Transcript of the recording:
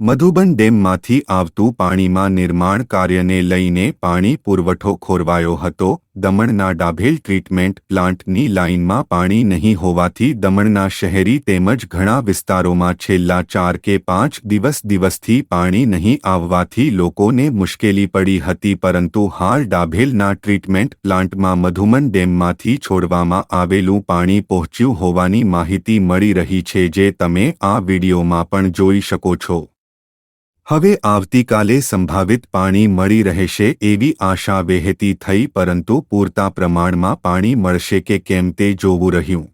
મધુબન ડેમમાંથી આવતું પાણીમાં નિર્માણ કાર્યને લઈને પાણી પુરવઠો ખોરવાયો હતો. દમણના ડાભેલ ટ્રીટમેન્ટ પ્લાન્ટની લાઇનમાં પાણી નહીં હોવાથી દમણના શહેરી તેમજ ઘણા વિસ્તારોમાં છેલ્લા ચાર કે પાંચ દિવસ દિવસથી પાણી નહીં આવવાથી લોકોને મુશ્કેલી પડી હતી, પરંતુ હાલ ડાભેલના ટ્રીટમેન્ટ પ્લાન્ટમાં મધુમન ડેમમાંથી છોડવામાં આવેલું પાણી પહોંચ્યું હોવાની માહિતી મળી રહી છે, જે તમે આ વિડીયોમાં પણ જોઈ શકો છો. હવે આવતીકાલે સંભવિત પાણી મળી રહેશે એવી આશા વહેતી થઈ, પરંતુ પૂરતા પ્રમાણમાં પાણી મળશે કે કેમ તે જોવું રહ્યું.